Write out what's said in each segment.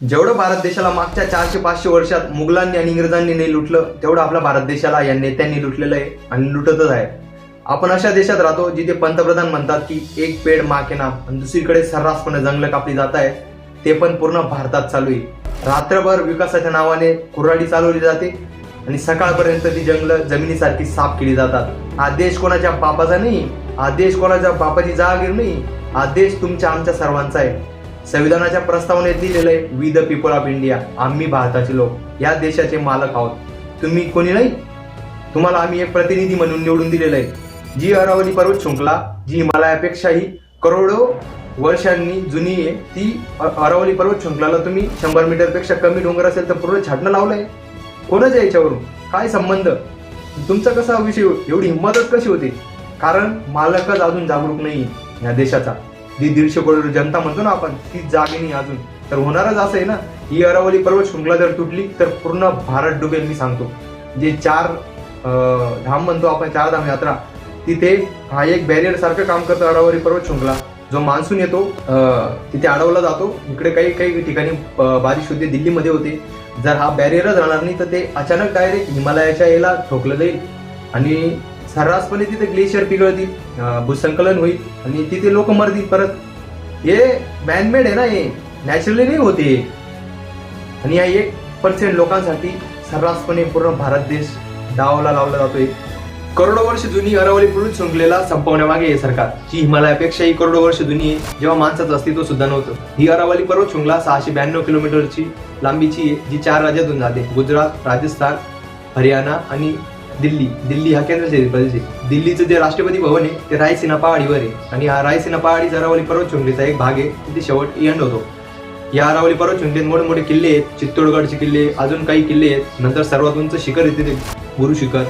जेवढं भारत देशाला मागच्या चारशे पाचशे वर्षात मुघलांनी आणि इंग्रजांनी नाही लुटलं तेवढं आपल्या भारत देशाला या नेत्यांनी लुटलेलं आहे आणि लुटतच आहे. आपण अशा देशात राहतो जिथे पंतप्रधान म्हणतात की एक पेड मा के नाम आणि दुसरीकडे सर्रासपणे जंगलं कापली जात आहे ते पण पूर्ण भारतात चालू आहे. रात्रभर विकासाच्या नावाने कुऱ्हाडी चालवली जाते आणि सकाळपर्यंत ती जंगलं जमिनीसारखी साफ केली जातात. हा देश कोणाच्या बापाचा नाही हा देश कोणाच्या बापाची जागीर नाही हा देश तुमच्या आमच्या सर्वांचा आहे. संविधानाच्या प्रस्तावनेत दिलेलं आहे we the people of India आम्ही भारताचे लोक या देशाचे मालक आहोत. तुम्ही कोणी नाही तुम्हाला आम्ही एक प्रतिनिधी म्हणून निवडून दिलेलं आहे. जी अरावली पर्वत शृंखला जी हिमालयापेक्षाही करोडो वर्षांनी जुनी आहे ती अरावली पर्वत शृंखलाला तुम्ही शंभर मीटरपेक्षा कमी डोंगर असेल तर पूर्ण छाटणं लावलंय. कोणाच्या याच्यावरून? काय संबंध? तुमचा कसा विषय? एवढी हिंमतच कशी होती? कारण मालकच अजून जागरूक नाही या देशाचा. जी दीडशे करोड जनता म्हणतो ना आपण ती जागे नाही अजून. तर होणारच असं आहे ना ही अरावली पर्वत शृंखला जर तुटली तर पूर्ण भारत डुबेल मी सांगतो. जे चार धाम म्हणतो आपण चार धाम यात्रा तिथे हा एक बॅरियर सारखं काम करतो अरावली पर्वत शृंखला जो मान्सून येतो तिथे अडवला जातो. इकडे काही काही ठिकाणी बारिश होते दिल्लीमध्ये होते. जर हा बॅरियरच राहणार नाही तर ते अचानक डायरेक्ट हिमालयाच्या याला ठोकलं जाईल. आणि सर्रासपणे तिथे ग्लेशियर पिघळतील भूसंकलन होईल आणि तिथे लोक मरतील परत. हे मॅनमेड आहे ना हे. नॅचरली नाही होते आणि या एक पर्सेंट लोकांसाठी सर्रासपणे पूर्ण भारत देश डावला लावला जातोय. करोडो वर्ष जुनी अरावली पर्वत शृंखलेला संपवण्यामागे हे सरकार. जी हिमालयापेक्षाही करोडो वर्ष जुनी आहे. जेव्हा माणसाचं अस्तित्व सुद्धा नव्हतं. ही अरावली पर्वत शृंखला सहाशे ब्याण्णव किलोमीटरची लांबीची आहे जी चार राज्यातून जाते. गुजरात राजस्थान हरियाणा आणि दिल्ली. दिल्ली हा केंद्रशासित प्रदेश आहे. दिल्लीचं जे राष्ट्रपती भवन आहे ते रायसीना पहाडीवर आहे. आणि हा रायसीना पहाडी अरावली पर्वत शृंखलेचा एक भाग आहे तिथे शेवट एंड होतो. या अरावली पर्वत मोठे मोठे किल्ले आहेत चित्तोडगडचे किल्ले अजून काही किल्ले आहेत. नंतर सर्वात उंच शिखर आहे तिथे गुरु शिखर.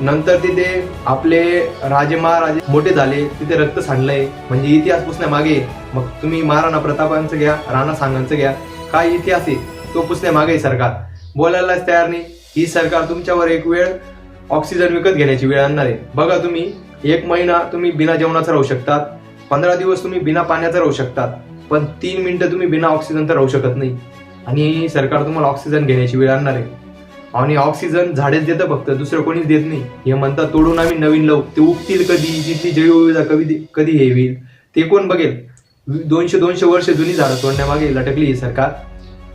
नंतर तिथे आपले राजे महाराजे मोठे झाले तिथे रक्त सांडलंय. म्हणजे इतिहास पुसण्यामागे मग तुम्ही महाराणा प्रतापांचं घ्या राणा सांगांचं घ्या. काय इतिहास आहे तो पुसण्यामागे सरकार. बोलायलाच तयार नाही. ही सरकार तुमच्यावर एक वेळ ऑक्सिजन विकत घेण्याची वेळ आणणार आहे. बघा तुम्ही एक महिना तुम्ही बिना जेवणाचा राहू शकतात पंधरा दिवस तुम्ही बिना पाण्याचा राहू शकतात पण तीन मिनिटं तुम्ही बिना ऑक्सिजनचा राहू शकत नाही. आणि सरकार तुम्हाला ऑक्सिजन घेण्याची वेळ आणणार आहे. आणि ऑक्सिजन झाडेच देतं फक्त दुसरं कोणीच देत नाही. हे म्हणतात तोडून आम्ही नवीन लावू. ते उगतील कधी जिथली जैवविविधता कधी कधी हे होईल? ते कोण बघेल? दोनशे दोनशे वर्ष जुनी झाडं तोडण्यामागे लटकली ही सरकार.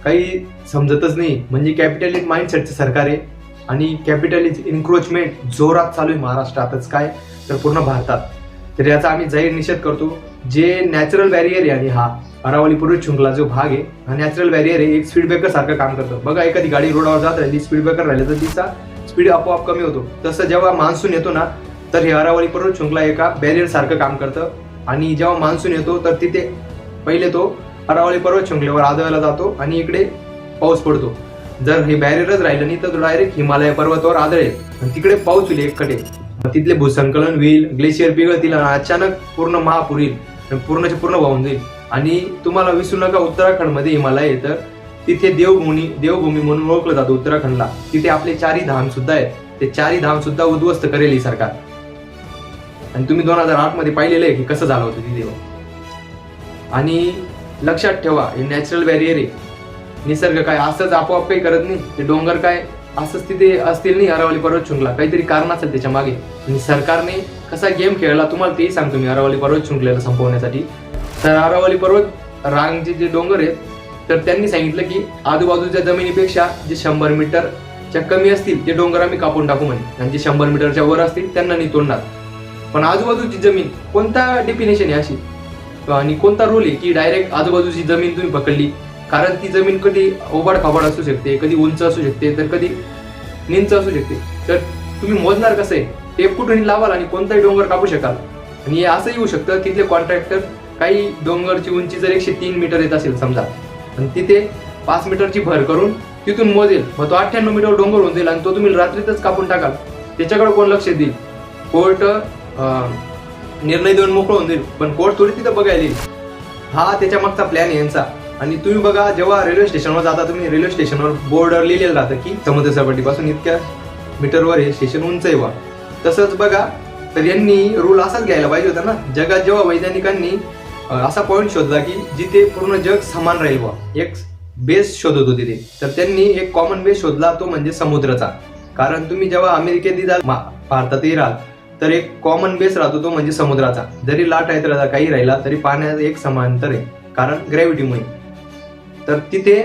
काही समजतच नाही. म्हणजे कॅपिटलिस्ट माइंडसेटचं सरकार आहे. आणि कॅपिटलिस्ट इन्क्रोचमेंट जोरात चालू आहे महाराष्ट्रातच काय तर पूर्ण भारतात. तर याचा आम्ही जाहीर निषेध करतो जे नॅचरल बॅरियर आहे आणि हा अरावली पूर्वी शृंखला जो भाग आहे हा नॅचरल बॅरियर आहे एक स्पीड ब्रेकर सारखं काम करतं. बघा एखादी गाडी रोडावर जात राहिली स्पीड ब्रेकर राहिले तर तिचा स्पीड आपोआप कमी होतो. तसं जेव्हा मान्सून येतो ना तर हे अरावली पर्वत शृंखला एका बॅरियर सारखं काम करतं. आणि जेव्हा मान्सून येतो तर तिथे पहिले तो अरावली पर्वत शृंखलेवर आदळला जातो आणि इकडे पाऊस पडतो. जर हे बॅरियरच राहिलं नाही तर तो डायरेक्ट हिमालय पर्वतावर आदळेल. आणि तिकडे पाऊस होईल एककडे मग तिथले भूसंकलन होईल ग्लेशियर पिघळतील आणि अचानक पूर्ण महापूर येईल. आणि पूर्णचे पूर्ण वाहून जाईल. आणि तुम्हाला विसरू नका उत्तराखंडमध्ये हिमालय तर तिथे देवभूमी देवभूमी म्हणून ओळखलं जातं उत्तराखंडला. तिथे आपले चारी धाम सुद्धा आहेत. ते चारी धाम सुद्धा उद्ध्वस्त करेल ही सरकार. आणि तुम्ही दोन हजार आठमध्ये पाहिलेलं आहे की कसं झालं होतं तिथे आणि लक्षात ठेवा हे नॅचरल बॅरियर आहे. निसर्ग काय असंच आपोआप काही करत नाही. ते डोंगर काय असंच तिथे असतील नाही अरावली पर्वत शृंखला. काहीतरी कारण असेल त्याच्यामागे. आणि सरकारने कसा गेम खेळला तुम्हाला तेही सांगतो मी अरावली पर्वत शृंखलेला संपवण्यासाठी. तर अरावली पर्वत रांगचे जे डोंगर आहेत तर त्यांनी सांगितलं की आजूबाजूच्या जमिनीपेक्षा जे शंभर मीटरच्या कमी असतील ते डोंगर आम्ही कापून टाकू म्हणे. आणि जे शंभर मीटरच्या वर असतील त्यांना नाही तोडणार. पण आजूबाजूची जमीन कोणता डेफिनेशन आहे अशी? आणि कोणता रूल आहे की डायरेक्ट आजूबाजूची जमीन तुम्ही पकडली? कारण ती जमीन कधी ओबाड खाबाड असू शकते कधी उंच असू शकते तर कधी निंच असू शकते. तर तुम्ही मोजणार कसं आहे? टेप कुठून लावाल आणि कोणताही डोंगर कापू शकाल. आणि हे असं येऊ शकतं तिथले कॉन्ट्रॅक्टर काही डोंगरची उंची जर एकशे तीन मीटर येत असेल समजा आणि तिथे पाच मीटरची भर करून तिथून मोजेल. मग तो अठ्ठ्याण्णव मीटर डोंगर होऊन जाईल आणि तो तुम्ही रात्रीतच कापून टाकाल. त्याच्याकडे कोण लक्ष देईल? कोर्ट निर्णय देऊन मोकळं होऊन जाईल. पण कोर्ट थोडी तिथं बघायला येईल. हा त्याच्या मागचा प्लॅन आहे यांचा. आणि तुम्ही बघा जेव्हा रेल्वे स्टेशनवर जाता तुम्ही रेल्वे स्टेशनवर बोर्डवर लिहिलेलं राहतं की समुद्र सपाटीपासून इतक्या मीटरवर हे स्टेशन उंच आहे बा तसंच बघा तर यांनी रूल असाच घ्यायला पाहिजे होता ना. जगात जेव्हा वैज्ञानिकांनी असा पॉईंट शोधला की जिथे पूर्ण जग समान राहील बा एक बेस शोधत होते ते. तर त्यांनी एक कॉमन बेस शोधला तो म्हणजे समुद्राचा. कारण तुम्ही जेव्हा अमेरिकेत जाल भारतातही राहाल तर एक कॉमन बेस राहतो तो म्हणजे समुद्राचा. जरी लाट आहेत तर काही राहिला तरी पाण्यात एक समांतर आहे. कारण ग्रॅव्हिटीमुळे तर तिथे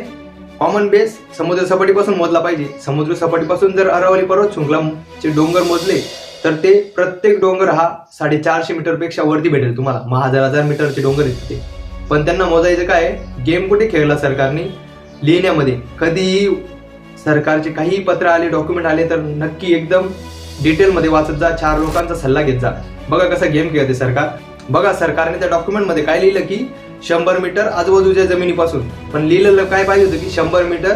कॉमन बेस समुद्र सपाटीपासून मोजला पाहिजे. समुद्र सपाटीपासून जर अरावली पर्वत शृंखलाचे डोंगर मोजले तर ते प्रत्येक डोंगर हा साडेचारशे मीटरपेक्षा वरती भेटेल तुम्हाला. मग हजार हजार मीटरचे डोंगर आहेत ते. पण त्यांना मोजायचं काय गेम कुठे खेळला सरकारने? लिहिण्यामध्ये. कधीही सरकारचे काही पत्र आले डॉक्युमेंट आले तर नक्की एकदम डिटेलमध्ये वाचत जा चार लोकांचा सल्ला घेत जा. बघा कसा गेम खेळते सरकार. बघा सरकारने त्या डॉक्युमेंटमध्ये काय लिहिलं की शंभर मीटर आजूबाजूच्या जमिनीपासून. पण लिहिलेलं काय पाहिजे होतं की शंभर मीटर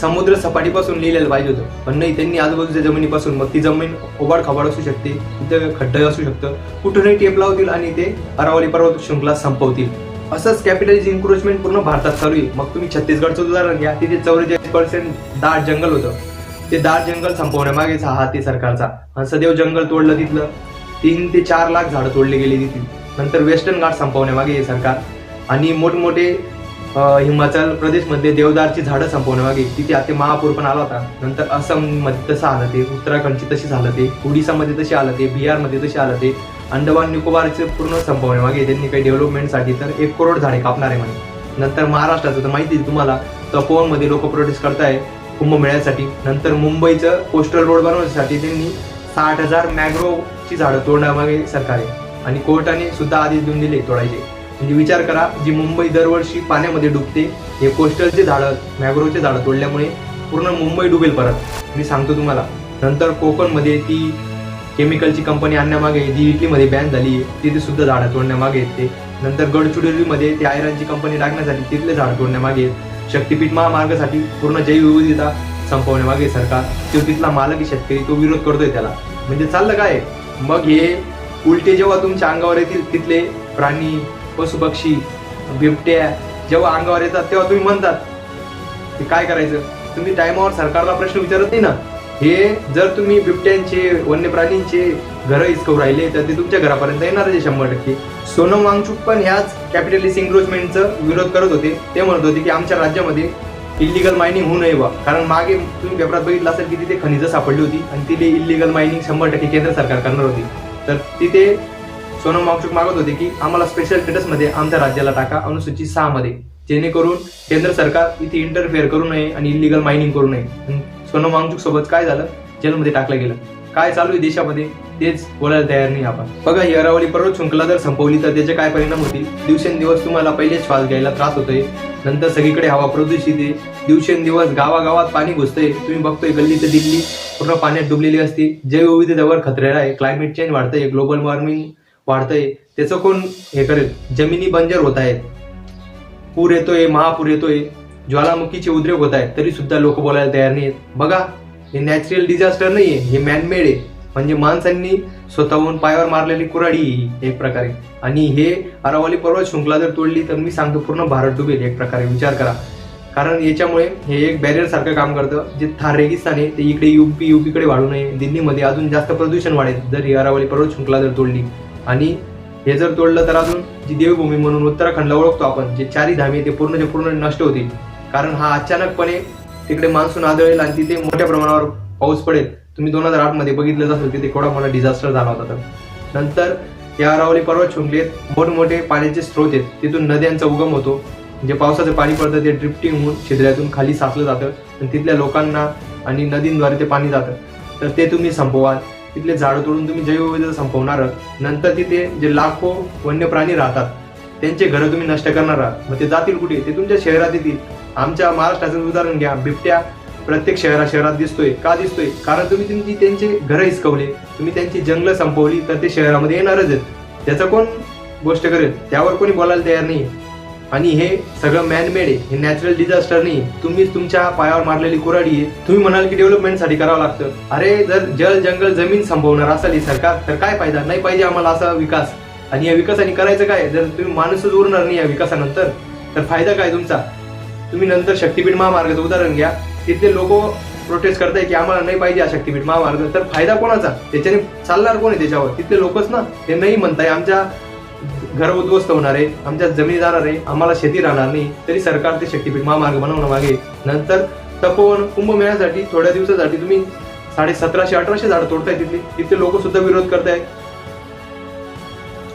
समुद्र सपाटीपासून लिहिलेलं पाहिजे होतं. पण नाही त्यांनी आजूबाजूच्या जमिनीपासून. मग ती जमीन ओबाड खबाड असू शकते तिथं खड्डे असू शकतं. कुठूनही टेप लावतील आणि ते अरावली पर्वत शृंखला संपवतील. असंच कॅपिटलिज इन्क्रोचमेंट पूर्ण भारतात चालू आहे. मग तुम्ही छत्तीसगडचं उदाहरण घ्या. तिथे चौवेचाळीस पर्सेंट दाट जंगल होतं. ते दाट जंगल संपवण्यामागेच हा ते सरकारचा. आणि सदैव जंगल तोडलं तिथलं. तीन ते चार लाख झाडं तोडली गेली तिथली. नंतर वेस्टर्न घाट संपवण्यामागे हे सरकार. आणि मोठमोठे हिमाचल प्रदेशमधले देवदारची झाडं संपवण्यामागे तिथे आता महापूर पण आला होता. नंतर असममध्ये तसं आलं ते उत्तराखंडची तशी झालं ते ओडिसामध्ये तशी आलं ते बिहारमध्ये तशी आलं ते अंदमान निकोबारचे पूर्ण संपवण्यामागे त्यांनी काही डेव्हलपमेंटसाठी तर एक करोड झाडे कापणार आहे म्हणे. नंतर महाराष्ट्राचं तर माहिती आहे तुम्हाला तपोवनमध्ये लोक प्रोटेस्ट करताय कुंभमेळ्यासाठी नंतर मुंबईचं कोस्टल रोड बनवण्यासाठी त्यांनी साठ हजार मॅग्रोची झाडं तोडण्यामागे सरकार आहे. आणि कोर्टाने सुद्धा आदेश देऊन दिले तोडायचे. म्हणजे विचार करा जी मुंबई दरवर्षी पाण्यामध्ये डुबते हे कोस्टलचे झाडं मॅग्रोवचे झाडं तोडल्यामुळे पूर्ण मुंबई डुबेल परत. मी सांगतो तुम्हाला नंतर कोकणमध्ये ती केमिकलची कंपनी आणण्यामागे जी इटलीमध्ये बॅन झाली तिथे सुद्धा झाडं तोडण्यामागे येते नंतर गडचिरोलीमध्ये ती आयरनची कंपनी टाकण्यासाठी तिथले झाड तोडण्यामागे आहेत. शक्तीपीठ महामार्गासाठी पूर्ण जैवविविधता संपवण्यामागे सरकार. तो तिथला मालकी शेतकरी तो विरोध करतोय त्याला. म्हणजे चाललं काय? मग हे उलटे जेव्हा तुमच्या अंगावर येतील तिथले प्राणी पशुपक्षी बिबट्या जेव्हा अंगावर येतात तेव्हा तुम्ही म्हणतात ते काय करायचं? तुम्ही टायमावर सरकारला प्रश्न विचारत नाही ना? हे जर तुम्ही बिबट्यांचे वन्य प्राणींचे घरं हिसकवू राहिले तर ते तुमच्या घरापर्यंत येणार आहे शंभर टक्के. सोनम वांगचूक पण ह्याच कॅपिटलिस्ट इन्क्रोचमेंटचा विरोध करत होते. ते म्हणत होते की आमच्या राज्यामध्ये इलिगल मायनिंग होऊ नये बा. कारण मागे तुम्ही पेपरात बघितलं असेल की तिथे खनिजं सापडली होती आणि तिथे इलिगल मायनिंग शंभर टक्के केंद्र सरकार करणार होती. तर तिथे सोनम वांगचूक मागत होते की आम्हाला स्पेशल स्टेटसमध्ये आमच्या राज्याला टाका अनुसूचित सहा मध्ये. जेणेकरून केंद्र सरकार इथे इंटरफेअर करू नये आणि इलिगल मायनिंग करू नये. सोनम वांगचूक सोबत काय झालं? जेलमध्ये टाकलं गेलं. काय चालू आहे देशामध्ये? तेच बोलायला तयार नाही आपण. बघा ही अरावली पर्वत शृंखला जर संपवली तर त्याचे काय परिणाम होतील? दिवसेंदिवस तुम्हाला पहिले श्वास घ्यायला त्रास होतोय. नंतर सगळीकडे हवा प्रदूषित आहे. दिवसेंदिवस गावागावात पाणी घुसतंय. तुम्ही बघतोय गल्ली तर दिल्ली पूर्ण पाण्यात डुबलेली असते जैवविविधतेवर खतरेला आहे. क्लायमेट चेंज वाढतंय. ग्लोबल वॉर्मिंग वाढतंय. त्याचं कोण हे करेल? जमिनी बंजर होत आहेत. पूर येतोय महापूर येतोय. ज्वालामुखीचे उद्रेक होत आहेत. तरी सुद्धा लोक बोलायला तयार नाही आहेत बघा हे नॅचरल डिझास्टर नाहीये हे मॅनमेड आहे. म्हणजे माणसांनी स्वतःहून पायावर मारलेली कुराडी एक प्रकारे. आणि हे अरावली पर्वत शृंखला जर तोडली तर मी सांगतो पूर्ण भारत डुबेल. एक प्रकारे विचार करा. कारण याच्यामुळे हे एक बॅरियर सारखं काम करतं. जे थार रेगिस्तान आहे ते इकडे युपी युपीकडे वाढू नये. दिल्लीमध्ये अजून जास्त प्रदूषण वाढेल. जर ही अरावली पर्वत शृंखला जर तोडली आणि हे जर तोडलं तर अजून जी देवभूमी म्हणून उत्तराखंडला ओळखतो आपण जे चारी धामी ते पूर्णचे पूर्ण नष्ट होतील. कारण हा अचानकपणे तिकडे मान्सून आदळेल आणि तिथे मोठ्या प्रमाणावर पाऊस पडेल. तुम्ही दोन हजार आठमध्ये बघितलंच असेल तिथे केवढा मोठा डिझास्टर झाला होता तर. नंतर या अरावली पर्वत शृंखलेत मोठमोठे पाण्याचे स्रोत आहेत. तिथून नद्यांचा उगम होतो. जे पावसाचं पाणी पडतं ते ड्रिफ्टिंग होऊन छिद्र्यातून खाली साचलं जातं. आणि तिथल्या लोकांना आणि नदींद्वारे ते पाणी जातं. तर ते तुम्ही संपवाल. तिथले झाडं तोडून तुम्ही जैवविविधता संपवणार नंतर तिथे जे लाखो वन्य प्राणी राहतात त्यांचे घरं तुम्ही नष्ट करणार आहात. मग ते जातील कुठे? ते तुमच्या शहरात येतील. आमच्या महाराष्ट्राचं उदाहरण घ्या बिबट्या प्रत्येक शहरा शहरात दिसतोय. का दिसतोय? कारण तुम्ही तुमची त्यांचे घरं हिसकवले तुम्ही त्यांची जंगलं संपवली तर ते शहरामध्ये येणारच आहेत. त्याचं कोण गोष्ट करेल? त्यावर कोणी बोलायला तयार नाही आणि हे सगळं मॅनमेड आहे. हे नॅचरल डिझास्टर नाही तुम्हीच तुमच्या पायावर मारलेली कुराडी आहे. तुम्ही म्हणाल की डेव्हलपमेंटसाठी करावं लागतं. अरे जर जल जंगल जमीन संभवणार असाल सरकार तर काय फायदा? नाही पाहिजे आम्हाला असा विकास. आणि या विकासाने करायचं काय? जर तुम्ही माणूसच उरणार नाही या विकासानंतर तर फायदा काय तुमचा? तुम्ही नंतर शक्तीपीठ महामार्गाचं उदाहरण घ्या. तिथले लोक प्रोटेस्ट करताय की आम्हाला नाही पाहिजे हा शक्तीपीठ महामार्ग. तर फायदा कोणाचा? त्याच्याने चालणार कोण आहे त्याच्यावर? तिथले लोकच ना? ते नाही म्हणताय. आमच्या घर उद्ध्वस्त होणार आहे आमच्या जमिनी जाणार आहे आम्हाला शेती राहणार नाही तरी सरकार ते शक्तीपीठ महामार्ग बनवणं मागे. नंतर तपोवन कुंभमेळ्यासाठी थोड्या दिवसासाठी तुम्ही साडे सतराशे अठराशे झाडं तोडताय तिथली. तिथले लोक सुद्धा विरोध करताय.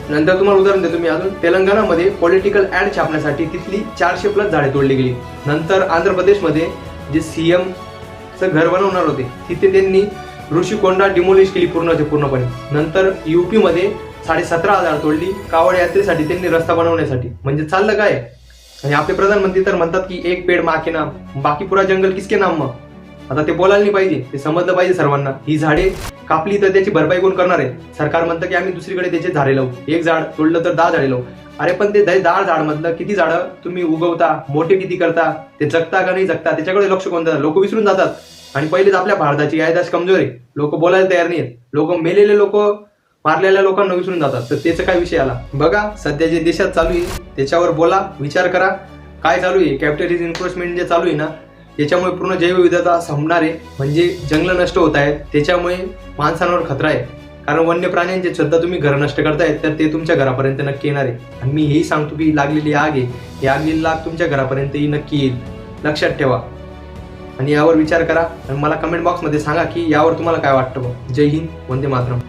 नंतर तुम्हाला उदाहरण देतो मी अजून. तेलंगणामध्ये पॉलिटिकल ऍड छापण्यासाठी तिथली चारशे प्लस झाडे तोडली गेली. नंतर आंध्र प्रदेशमध्ये जे सीएम चं घर बनवणार होते तिथे त्यांनी ऋषिकोंडा डिमोलिश केली पूर्ण पूर्णपणे. नंतर युपीमध्ये साडेसतरा साडे सतरा हजार तोडली. कावड यात्रेसाठी त्यांनी रस्ता बनवण्यासाठी. म्हणजे चाललं काय? आणि आपले प्रधानमंत्री तर म्हणतात की एक पेड मा के नाम बाकी पुरा जंगल किसके नाम मग? आता ते बोलायला नाही पाहिजे. ते समजलं पाहिजे सर्वांना. ही झाडे कापली तर त्याची भरपाई कोण करणार आहे? सरकार म्हणतं की आम्ही दुसरीकडे त्याचे झाडे लावू. एक झाड तोडलं तर दहा झाडे लावू. अरे पण ते दहा झाड मधलं किती झाडं तुम्ही उगवता? मोठे किती करता? ते जगता का नाही जगता? त्याच्याकडे लक्ष कोण देतात लोक विसरून जातात. आणि पहिलेच आपल्या भारताची यायदाश कमजोर आहे. लोक बोलायला तयार नाहीत लोक मेलेले लोक मारलेल्या लोकांना विसरून जातात. तर त्याचा काय विषय आला? बघा सध्या जे देशात चालू आहे त्याच्यावर बोला विचार करा. काय चालू आहे? कॅपिटलिस्ट इन्क्रोचमेंट जे चालू आहे ना त्याच्यामुळे पूर्ण जैवविविधता संपणार आहे. म्हणजे जंगल नष्ट होत आहेत. त्याच्यामुळे माणसांवर खतरा आहे. कारण वन्य प्राण्यांचे सुद्धा तुम्ही घर नष्ट करतायत तर ते तुमच्या घरापर्यंत नक्की येणार आहे. आणि मी हेही सांगतो की लागलेली आग आहे. ही आगलेली आग तुमच्या घरापर्यंतही नक्की येईल. लक्षात ठेवा. आणि यावर विचार करा. आणि मला कमेंट बॉक्समध्ये सांगा की यावर तुम्हाला काय वाटतं जय हिंद वंदे मातरम.